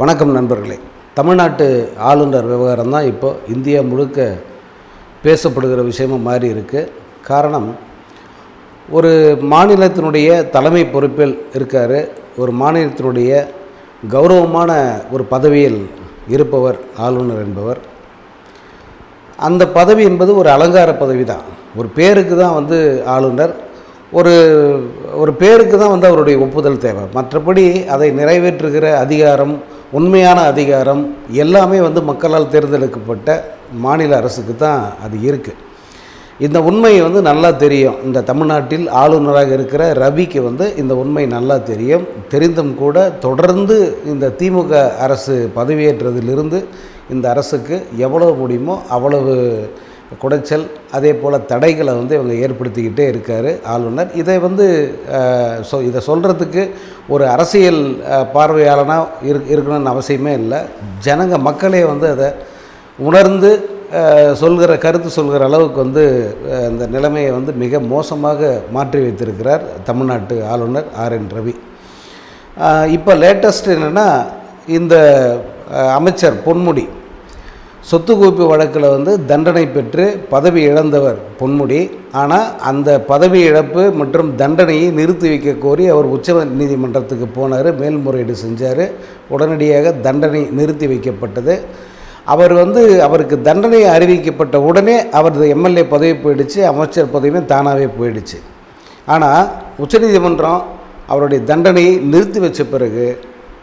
வணக்கம் நண்பர்களே. தமிழ்நாட்டு ஆளுநர் விவகாரம் தான் இப்போ இந்தியா முழுக்க பேசப்படுகிற விஷயமும் மாறி இருக்கு. காரணம் ஒரு மாநிலத்தினுடைய தலைமை பொறுப்பில் இருக்கார். ஒரு மாநிலத்தினுடைய கௌரவமான ஒரு பதவியில் இருப்பவர் ஆளுநர் என்பவர். அந்த பதவி என்பது ஒரு அலங்கார பதவி தான். ஒரு பேருக்கு தான் வந்து ஆளுநர். ஒரு ஒரு பேருக்கு தான் வந்து அவருடைய ஒப்புதல் தேவை. மற்றபடி அதை நிறைவேற்றுகிற அதிகாரம் உண்மையான அதிகாரம் எல்லாமே வந்து மக்களால் தேர்ந்தெடுக்கப்பட்ட மாநில அரசுக்கு தான் அது இருக்குது இந்த உண்மை வந்து நல்லா தெரியும். இந்த தமிழ்நாட்டில் ஆளுநராக இருக்கிற ரவிக்கு வந்து இந்த உண்மை நல்லா தெரியும். தெரிந்தும் கூட தொடர்ந்து இந்த திமுக அரசு பதவியேற்றதிலிருந்து இந்த அரசுக்கு எவ்வளவு முடியுமோ அவ்வளவு குடைச்சல் அதே போல் தடைகளை வந்து இவங்க ஏற்படுத்திக்கிட்டே இருக்கார் ஆளுநர். இதை வந்து சொ இதை சொல்கிறதுக்கு ஒரு அரசியல் பார்வையாளனாக இரு இருக்கணும்னு அவசியமே இல்லை. ஜனங்க மக்களே வந்து அதை உணர்ந்து சொல்கிற கருத்து சொல்கிற அளவுக்கு வந்து அந்த நிலைமையை வந்து மிக மோசமாக மாற்றி வைத்திருக்கிறார் தமிழ்நாட்டு ஆளுநர் ஆர் என் ரவி. இப்போ லேட்டஸ்ட் என்னென்னா இந்த அமைச்சர் பொன்முடி சொத்து குவிப்பு வழக்கில் வந்து தண்டனை பெற்று பதவி இழந்தவர் பொன்முடி. ஆனால் அந்த பதவி இழப்பு மற்றும் தண்டனையை நிறுத்தி வைக்க கோரி அவர் உச்ச நீதிமன்றத்துக்கு போனார் மேல்முறையீடு செஞ்சார். உடனடியாக தண்டனை நிறுத்தி வைக்கப்பட்டது. அவர் வந்து அவருக்கு தண்டனை அறிவிக்கப்பட்ட உடனே அவரது எம்எல்ஏ பதவி போயிடுச்சு அமைச்சர் பதவியும் தானாகவே போயிடுச்சு. ஆனால் உச்சநீதிமன்றம் அவருடைய தண்டனையை நிறுத்தி வச்ச பிறகு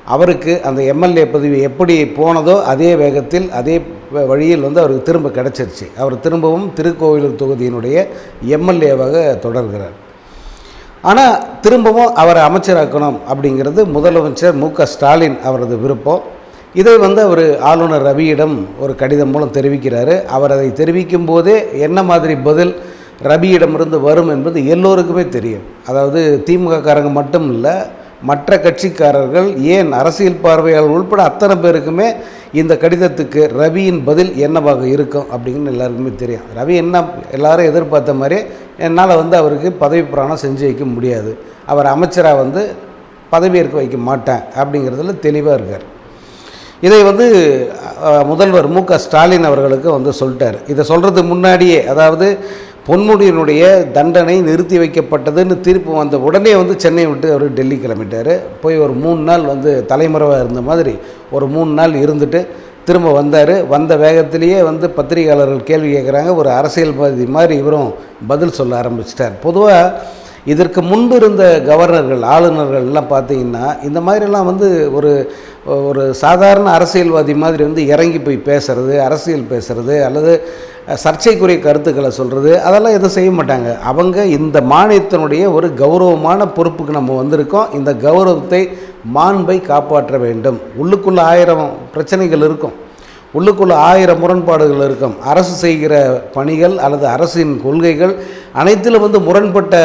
அவருக்கு அந்த எம்எல்ஏ பதவி எப்படி போனதோ அதே வேகத்தில் அதே வ- வழியில் வந்து அவருக்கு திரும்ப கிடச்சிருச்சு. அவர் திரும்பவும் திருக்கோவிலூர் தொகுதியினுடைய எம்எல்ஏவாக தொடர்கிறார். ஆனால் திரும்பவும் அவரை அமைச்சராக்கணும் அப்படிங்கிறது முதலமைச்சர் மு க ஸ்டாலின் அவரது விருப்பம். இதை வந்து அவர் ஆளுநர் ரவியிடம் ஒரு கடிதம் மூலம் தெரிவிக்கிறாரு. அவர் அதை தெரிவிக்கும் போதே என்ன மாதிரி பதில் ரவியிடமிருந்து வரும் என்பது எல்லோருக்குமே தெரியும். அதாவது திமுக காரங்க மட்டும் இல்லை மற்ற கட்சிக்காரர்கள் ஏன் அரசியல் பார்வையாளர் உள்பட அத்தனை பேருக்குமே இந்த கடிதத்துக்கு ரவியின் பதில் என்னவாக இருக்கும் அப்படின்னு எல்லாருக்குமே தெரியும். ரவி என்ன எல்லாரும் எதிர்பார்த்த மாதிரி என்னால் வந்து அவருக்கு பதவி புராணம் செஞ்சு வைக்க முடியாது. அவர் அமைச்சராக வந்து பதவியேற்க வைக்க மாட்டேன் அப்படிங்கிறதுல தெளிவாக இருக்கார். இதை வந்து முதல்வர் மு க ஸ்டாலின் அவர்களுக்கு வந்து சொல்லிட்டார். இதை சொல்கிறதுக்கு முன்னாடியே அதாவது பொன்முடியினுடைய தண்டனை நிறுத்தி வைக்கப்பட்டதுன்னு தீர்ப்பு வந்த உடனே வந்து சென்னை விட்டு அவர் டெல்லி கிளம்பிட்டார். போய் ஒரு மூணு நாள் வந்து தலைமறைவாக இருந்த மாதிரி ஒரு மூணு நாள் இருந்துட்டு திரும்ப வந்தார். வந்த வேகத்திலேயே வந்து பத்திரிகையாளர்கள் கேள்வி கேட்குறாங்க ஒரு அரசியல்வாதி மாதிரி இவரும் பதில் சொல்ல ஆரம்பிச்சிட்டார். பொதுவாக இதற்கு முன்பு இருந்த கவர்னர்கள் ஆளுநர்கள் எல்லாம் பார்த்தீங்கன்னா இந்த மாதிரிலாம் வந்து ஒரு ஒரு சாதாரண அரசியல்வாதி மாதிரி வந்து இறங்கி போய் பேசுறது அரசியல் பேசுறது அல்லது சர்ச்சைக்குரிய கருத்துக்களை சொல்கிறது அதெல்லாம் எதுவும் செய்ய மாட்டாங்க. அவங்க இந்த மாநிலத்தினுடைய ஒரு கௌரவமான பொறுப்புக்கு நம்ம வந்திருக்கோம். இந்த கௌரவத்தை மாண்பை காப்பாற்ற வேண்டும். உள்ளுக்குள்ளே ஆயிரம் பிரச்சனைகள் இருக்கும். உள்ளுக்குள்ள ஆயிரம் முரண்பாடுகள் இருக்கும். அரசு செய்கிற பணிகள் அல்லது அரசின் கொள்கைகள் அனைத்திலும் வந்து முரண்பட்ட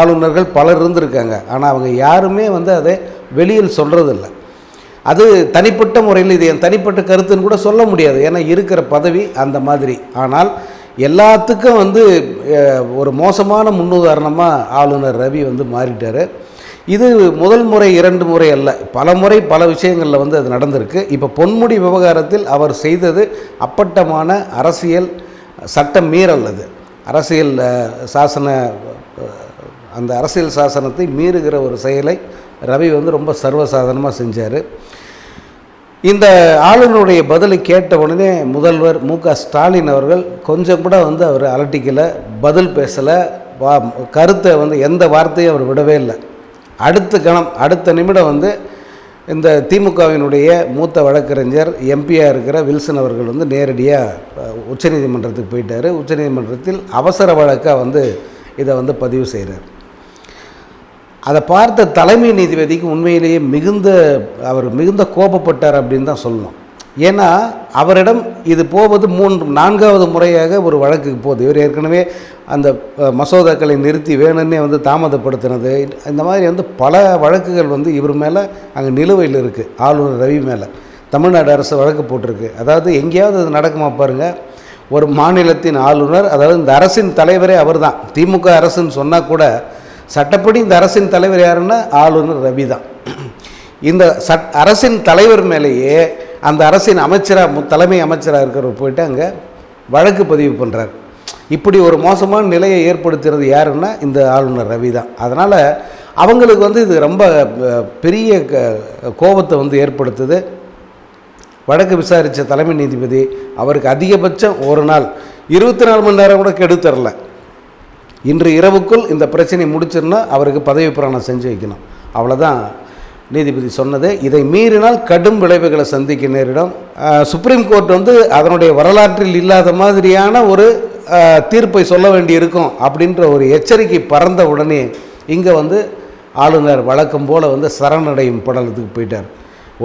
ஆளுநர்கள் பலர் இருந்திருக்காங்க. ஆனால் அவங்க யாருமே வந்து அதை வெளியில் சொல்கிறதில்ல அது தனிப்பட்ட முறையில் இது என் தனிப்பட்ட கருத்துன்னு கூட சொல்ல முடியாது. ஏன்னா இருக்கிற பதவி அந்த மாதிரி. ஆனால் எல்லாத்துக்கும் வந்து ஒரு மோசமான முன்னுதாரணமாக ஆளுநர் ரவி வந்து மாறிட்டார். இது முதல் முறை இரண்டு முறை அல்ல. பல முறை பல விஷயங்களில் வந்து அது நடந்திருக்கு. இப்போ பொன்முடி விவகாரத்தில் அவர் செய்தது அப்பட்டமான அரசியல் சட்ட மீறல் அது. அரசியல் சாசன அந்த அரசியல் சாசனத்தை மீறுகிற ஒரு செயலை ரவி வந்து ரொம்ப சர்வசாதாரணமாக செஞ்சார். இந்த ஆளுநருடைய பதிலை கேட்ட உடனே முதல்வர் மு க ஸ்டாலின் அவர்கள் கொஞ்சம் கூட வந்து அவர் அலட்டிக்கலை பதில் பேசலை வா கருத்தை வந்து எந்த வார்த்தையும் அவர் விடவே இல்லை. அடுத்த கணம் அடுத்த நிமிடம் வந்து இந்த திமுகவினுடைய மூத்த வழக்கறிஞர் எம்பியாக இருக்கிற வில்சன் அவர்கள் வந்து நேரடியாக உச்சநீதிமன்றத்துக்கு போயிட்டார். உச்சநீதிமன்றத்தில் அவசர வழக்காக வந்து இதை வந்து பதிவு செய்கிறார் அதை பார்த்த தலைமை நீதிபதிக்கு உண்மையிலேயே மிகுந்த அவர் மிகுந்த கோபப்பட்டார் அப்படின்னு தான் சொல்லணும். ஏன்னா அவரிடம் இது போவது மூன்று நான்காவது முறையாக ஒரு வழக்குக்கு போகுது. இவர் ஏற்கனவே அந்த மசோதாக்களை நிறுத்தி வேணும்னே வந்து தாமதப்படுத்தினது. இந்த மாதிரி வந்து பல வழக்குகள் வந்து இவர் மேலே அங்கே நிலுவையில் இருக்குது ஆளுநர் ரவி மேலே. தமிழ்நாடு அரசு வழக்கு போட்டிருக்கு. அதாவது எங்கேயாவது அது நடக்குமா பாருங்கள் ஒரு மாநிலத்தின் ஆளுநர் அதாவது இந்த அரசின் தலைவரே அவர்தான். திமுக அரசுன்னு சொன்னால் கூட சட்டப்படி இந்த அரசின் தலைவர் யாருன்னா ஆளுநர் ரவி தான். இந்த சட் அரசின் தலைவர் மேலேயே அந்த அரசின் அமைச்சராக தலைமை அமைச்சராக இருக்கிறவர் போயிட்டு அங்கே வழக்கு பதிவு பண்ணுறார் இப்படி ஒரு மோசமான நிலையை ஏற்படுத்துறது யாருன்னா இந்த ஆளுநர் ரவி தான். அதனால் அவங்களுக்கு வந்து இது ரொம்ப பெரிய க- கோபத்தை வந்து ஏற்படுத்துது. வழக்கு விசாரித்த தலைமை நீதிபதி அவருக்கு அதிகபட்சம் ஒரு நாள். இருபத்தி நாலு மணி நேரம் கூட கெடுத்தரல. இன்று இரவுக்குள் இந்த பிரச்சனையை முடிச்சிருந்தா அவருக்கு பதவி பிரணம் செஞ்சு வைக்கணும். அவ்வளோதான் நீதிபதி சொன்னது. இதை மீறினால் கடும் விளைவுகளை சந்திக்க நேரிடும். சுப்ரீம் கோர்ட் வந்து அதனுடைய வரலாற்றில் இல்லாத மாதிரியான ஒரு தீர்ப்பை சொல்ல வேண்டி இருக்கும் அப்படின்ற ஒரு எச்சரிக்கை பறந்த உடனே இங்கே வந்து ஆளுநர் வழக்கம் போல் வந்து சரணடையும் படலத்துக்கு போயிட்டார்.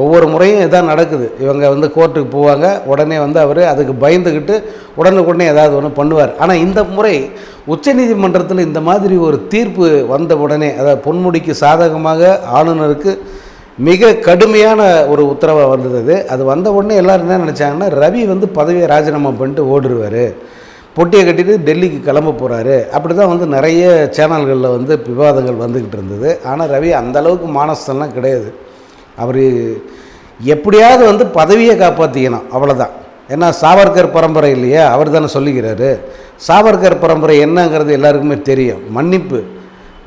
ஒவ்வொரு முறையும் இதான் நடக்குது. இவங்க வந்து கோர்ட்டுக்கு போவாங்க. உடனே வந்து அவர் அதுக்கு பயந்துக்கிட்டு உடனுக்குடனே ஏதாவது ஒன்று பண்ணுவார். ஆனால் இந்த முறை உச்சநீதிமன்றத்தில் இந்த மாதிரி ஒரு தீர்ப்பு வந்த உடனே அதாவது பொன்முடிக்கு சாதகமாக ஆளுநருக்கு மிக கடுமையான ஒரு உத்தரவாக வந்தது. அது. வந்த உடனே எல்லாரும் என்ன நினச்சாங்கன்னா ரவி வந்து பதவியை ராஜினாமா பண்ணிட்டு ஓடிடுவார் பொட்டியை கட்டிட்டு டெல்லிக்கு கிளம்ப போகிறாரு அப்படி தான் வந்து நிறைய சேனல்களில் வந்து விவாதங்கள் வந்துக்கிட்டு இருந்தது. ஆனால் ரவி அந்த அளவுக்கு மானஸ்தெல்லாம் கிடையாது. அவர் எப்படியாவது வந்து பதவியை காப்பாற்றிக்கணும் அவ்வளோதான் ஏன்னா சாவர்கர் பரம்பரை இல்லையா? அவர் தானே சொல்லிக்கிறாரு சாவர்கர் பரம்பரை என்னங்கிறது எல்லாருக்குமே தெரியும். மன்னிப்பு.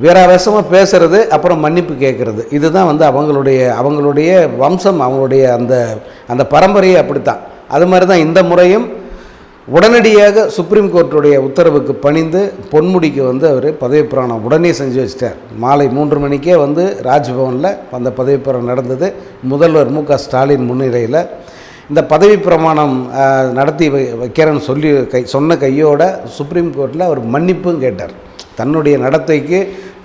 வீராவேசமாக பேசுறது அப்புறம் மன்னிப்பு கேட்குறது இதுதான் வந்து அவங்களுடைய அவங்களுடைய வம்சம் அவங்களுடைய அந்த அந்த பரம்பரையே அப்படித்தான். அது மாதிரி தான் இந்த முறையும் உடனடியாக சுப்ரீம் கோர்ட்டுடைய உத்தரவுக்கு பணிந்து பொன்முடிக்கு வந்து அவர் பதவி உடனே செஞ்சு வச்சிட்டார். மாலை மூன்று மணிக்கே வந்து ராஜ்பவனில் அந்த பதவி நடந்தது. முதல்வர் மு க ஸ்டாலின் முன்னிலையில். இந்த பதவி பிரமாணம் நடத்தி வை வைக்கிறேன்னு சொல்லி கை சொன்ன கையோட சுப்ரீம் கோர்ட்டில் அவர் மன்னிப்பும் கேட்டார். தன்னுடைய நடத்தைக்கு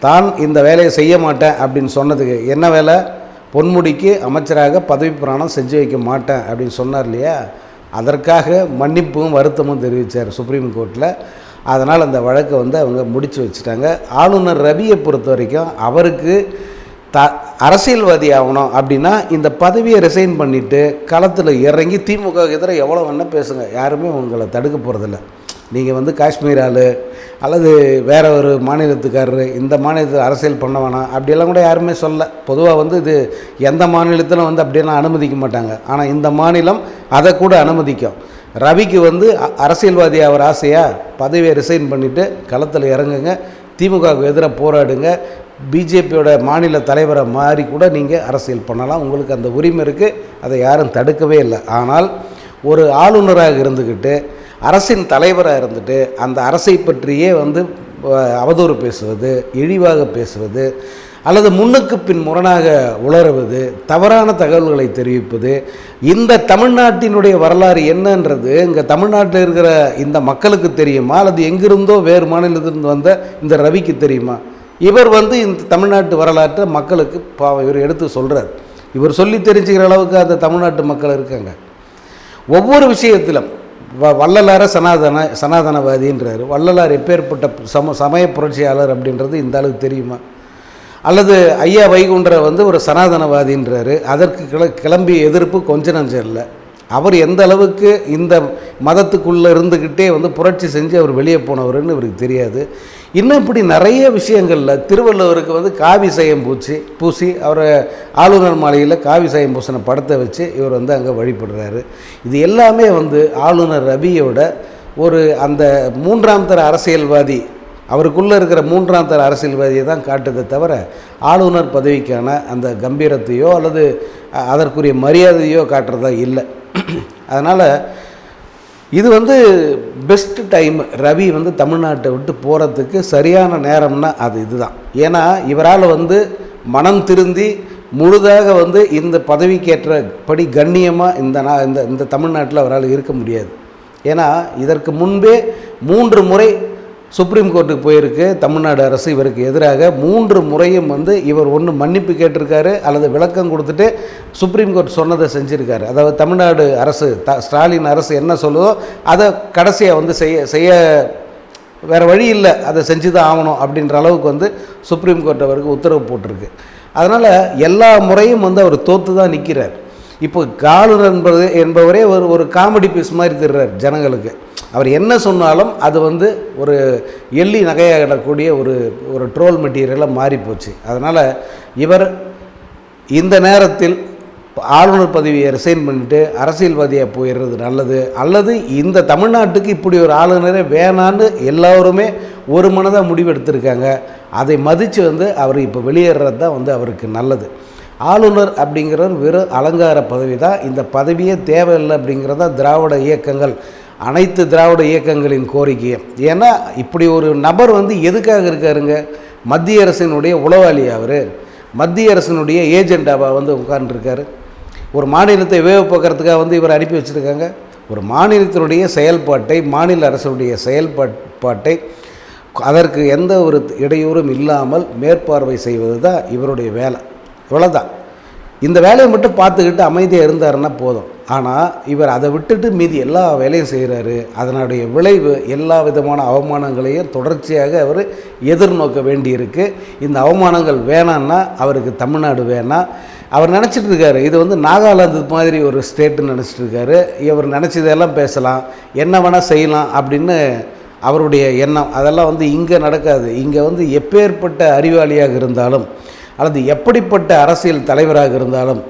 தான் இந்த வேலையை செய்ய மாட்டேன் அப்படின்னு சொன்னதுக்கு என்ன வேலை? பொன்முடிக்கு அமைச்சராக பதவி பிரமாணம் செஞ்சு வைக்க மாட்டேன் அப்படின்னு சொன்னார் இல்லையா? அதற்காக மன்னிப்பும் வருத்தமும் தெரிவித்தார் சுப்ரீம் கோர்ட்டில் அதனால் அந்த வழக்கை வந்து அவங்க முடித்து வச்சுட்டாங்க. ஆளுநர் ரவியை பொறுத்த வரைக்கும் அவருக்கு த அரசியல்வாதி ஆகணும் அப்படின்னா இந்த பதவியை ரிசைன் பண்ணிவிட்டு களத்தில் இறங்கி திமுக எதிராக எவ்வளோ வேணால் பேசுங்க. யாருமே உங்களை தடுக்க போகிறதில்ல நீங்கள் வந்து காஷ்மீர் ஆள் அல்லது வேற ஒரு மாநிலத்துக்காரரு இந்த மாநிலத்தில் அரசியல் பண்ண வேணாம் அப்படியெல்லாம் கூட யாருமே சொல்ல பொதுவாக வந்து இது எந்த மாநிலத்திலும் வந்து அப்படியெல்லாம் அனுமதிக்க மாட்டாங்க. ஆனால் இந்த மாநிலம் அதை கூட அனுமதிக்கும். ரவிக்கு வந்து அ- அரசியல்வாதி அவர் ஆசையாக பதவியை ரிசைன் பண்ணிவிட்டு களத்தில் இறங்குங்க திமுகவுக்கு எதிராக போராடுங்க பிஜேபியோட மாநில தலைவரை மாறி கூட நீங்கள் அரசியல் பண்ணலாம். உங்களுக்கு அந்த உரிமை இருக்குது அதை யாரும் தடுக்கவே இல்லை. ஆனால் ஒரு ஆளுநராக இருந்துக்கிட்டு அரசின் தலைவராக இருந்துட்டு அந்த அரசை பற்றியே வந்து அவதூறு பேசுவது இழிவாக பேசுவது அல்லது முன்னுக்கு பின் முரணாக உளறுவது தவறான தகவல்களை தெரிவிப்பது இந்த தமிழ்நாட்டினுடைய வரலாறு என்னன்றது இங்கே தமிழ்நாட்டில் இருக்கிற இந்த மக்களுக்கு தெரியுமா? அல்லது எங்கிருந்தோ வேறு மாநிலத்திலிருந்து வந்த இந்த ரவிக்கு தெரியுமா? இவர் வந்து இந்த தமிழ்நாட்டு வரலாற்றை மக்களுக்கு பாவம் இவர் எடுத்து சொல்கிறார் இவர் சொல்லி தெரிஞ்சுக்கிற அளவுக்கு அந்த தமிழ்நாட்டு மக்கள் இருக்காங்க. ஒவ்வொரு விஷயத்திலும் வ வள்ளலார சனாதன சனாதனவாதின்றார். வள்ளலார் எப்பேற்பட்ட சம சமய புரட்சியாளர் அப்படின்றது இந்த அளவுக்கு தெரியுமா? அல்லது ஐயா வைகுண்டர் வந்து ஒரு சனாதனவாதின்றாரு. அதற்கு கிள கிளம்பிய எதிர்ப்பு கொஞ்ச நஞ்சம் இல்லை அவர் எந்த அளவுக்கு இந்த மதத்துக்குள்ளே இருந்துக்கிட்டே வந்து புரட்சி செஞ்சு அவர் வெளியே போனவர்னு இவருக்கு தெரியாது. இன்னும் இப்படி நிறைய விஷயங்களில் திருவள்ளுவருக்கு வந்து காவி சயம் பூச்சி பூசி அவரை ஆளுநர் மாளிகையில் காவி சயம் பூசின படத்தை வச்சு இவர் வந்து அங்கே வழிபடுறாரு. இது எல்லாமே வந்து ஆளுநர் ரவியோட ஒரு அந்த மூன்றாம் தர அரசியல்வாதி அவருக்குள்ளே இருக்கிற மூன்றாம் தர அரசியல்வாதியை தான் காட்டுதே தவிர ஆளுநர் பதவிக்கான அந்த கம்பீரத்தையோ அல்லது அதற்குரிய மரியாதையோ காட்டுறதா இல்லை. அதனால் இது வந்து பெஸ்ட்டு டைம் ரவி வந்து தமிழ்நாட்டை விட்டு போகிறதுக்கு சரியான நேரம்னா அது இதுதான். ஏன்னா இவரால் வந்து மனம் திருந்தி முழுதாக வந்து இந்த பதவிக்கேற்றபடி கண்ணியமாக இந்த நா இந்த இந்த தமிழ்நாட்டில் அவரால் இருக்க முடியாது. ஏன்னா இதற்கு முன்பே மூன்று முறை சுப்ரீம் கோர்ட்டுக்கு போயிருக்கு. தமிழ்நாடு அரசு இவருக்கு எதிராக மூன்று முறையும் வந்து இவர் ஒன்று மன்னிப்பு கேட்டிருக்காரு அல்லது விளக்கம் கொடுத்துட்டு சுப்ரீம் கோர்ட் சொன்னதை செஞ்சுருக்காரு. அதாவது தமிழ்நாடு அரசு த ஸ்டாலின் அரசு என்ன சொல்லுதோ அதை கடைசியாக வந்து செய்ய செய்ய வேறு வழி இல்லை. அதை செஞ்சு தான் ஆகணும் அப்படின்ற அளவுக்கு வந்து சுப்ரீம் கோர்ட் அவருக்கு உத்தரவு போட்டிருக்கு. அதனால் எல்லா முறையும் வந்து அவர் தோற்று தான் நிற்கிறார் இப்போ காலர் என்பது என்பவரே ஒரு ஒரு காமெடி பீஸ் மாதிரி தர்றார் ஜனங்களுக்கு. அவர் என்ன சொன்னாலும் அது வந்து ஒரு எள்ளி நகையாடக்கூடிய ஒரு ஒரு ட்ரோல் மெட்டீரியலாக மாறிப்போச்சு. அதனால் இவர் இந்த நேரத்தில் ஆளுநர் பதவியை ரிசைன் பண்ணிட்டு அரசியல்வாதியாக போயிடுறது நல்லது. அல்லது இந்த தமிழ்நாட்டுக்கு இப்படி ஒரு ஆளுநரே வேணான்னு எல்லாருமே ஒரு மனதாக முடிவெடுத்திருக்காங்க. அதை மதித்து வந்து அவர் இப்போ வெளியேறது தான் வந்து அவருக்கு நல்லது. ஆளுநர் அப்படிங்கிறவர் வெறும் அலங்கார பதவி தான். இந்த பதவியே தேவையில்லை அப்படிங்கிறதா திராவிட இயக்கங்கள் அனைத்து திராவிட இயக்கங்களின் கோரிக்கை ஏன்னா இப்படி ஒரு நபர் வந்து எதுக்காக இருக்காருங்க? மத்திய அரசினுடைய உளவாளி அவர் மத்திய அரசினுடைய ஏஜெண்டாவாக வந்து உட்கார்ந்துருக்காரு. ஒரு மாநிலத்தை வேவு பார்க்குறதுக்காக வந்து இவர் அனுப்பி வச்சுருக்காங்க. ஒரு மாநிலத்தினுடைய செயல்பாட்டை மாநில அரசுடைய செயல்பாட்டை அதற்கு எந்த ஒரு இடையூறும் இல்லாமல் மேற்பார்வை செய்வது தான் இவருடைய வேலை. இவ்வளோதான் இந்த வேலையை மட்டும் பார்த்துக்கிட்டு அமைதியாக இருந்தாருன்னா போதும். ஆனால் இவர் அதை விட்டுட்டு மீதி எல்லா வேலையும் செய்கிறாரு அதனுடைய விளைவு எல்லா விதமான அவமானங்களையும் தொடர்ச்சியாக அவர் எதிர்நோக்க வேண்டியிருக்கு. இந்த அவமானங்கள் வேணான்னா அவருக்கு தமிழ்நாடு வேணாம் அவர் நினச்சிட்டு இருக்காரு இது வந்து நாகாலாந்து மாதிரி ஒரு ஸ்டேட்டுன்னு நினச்சிட்டு இருக்காரு இவர் நினச்சதெல்லாம் பேசலாம் என்ன வேணால் செய்யலாம் அப்படின்னு அவருடைய எண்ணம். அதெல்லாம் வந்து இங்கே நடக்காது. இங்கே வந்து எப்பேற்பட்ட அறிவாளியாக இருந்தாலும் அல்லது எப்படிப்பட்ட அரசியல் தலைவராக இருந்தாலும்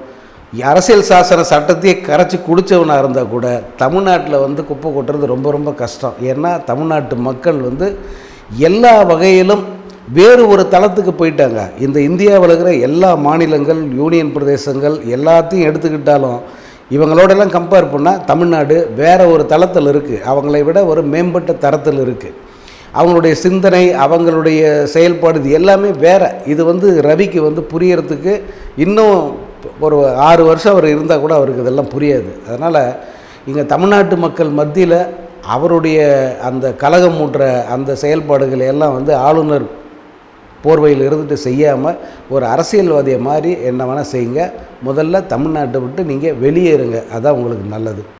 அரசியல் சாசன சட்டத்தையே கரைச்சி குடித்தவனாக இருந்தால் கூட தமிழ்நாட்டில் வந்து குப்பை கொட்டுறது ரொம்ப ரொம்ப கஷ்டம். ஏன்னா தமிழ்நாட்டு மக்கள் வந்து எல்லா வகையிலும் வேறு ஒரு தளத்துக்கு போயிட்டாங்க. இந்த இந்தியாவில் இருக்கிற எல்லா மாநிலங்கள் யூனியன் பிரதேசங்கள் எல்லாத்தையும் எடுத்துக்கிட்டாலும் இவங்களோடெல்லாம் கம்பேர் பண்ணால் தமிழ்நாடு வேறு ஒரு தளத்தில் இருக்குது அவங்களை விட ஒரு மேம்பட்ட தரத்தில் இருக்குது அவங்களுடைய சிந்தனை அவங்களுடைய செயல்பாடு இது எல்லாமே வேறு. இது வந்து ரவிக்கு வந்து புரியறதுக்கு இன்னும் ஒரு ஆறு வருஷம் அவர் இருந்தால் கூட அவருக்கு இதெல்லாம் புரியாது. அதனால் இங்கே தமிழ்நாட்டு மக்கள் மத்தியில் அவருடைய அந்த கலகம் மூட்டுற அந்த செயல்பாடுகளை எல்லாம் வந்து ஆளுநர் போர்வையில் இருந்துட்டு செய்யாமல் ஒரு அரசியல்வாதியை மாதிரி என்ன வேணால் செய்யுங்க. முதல்ல தமிழ்நாட்டை விட்டு நீங்கள் வெளியேறுங்க. அதுதான் உங்களுக்கு நல்லது.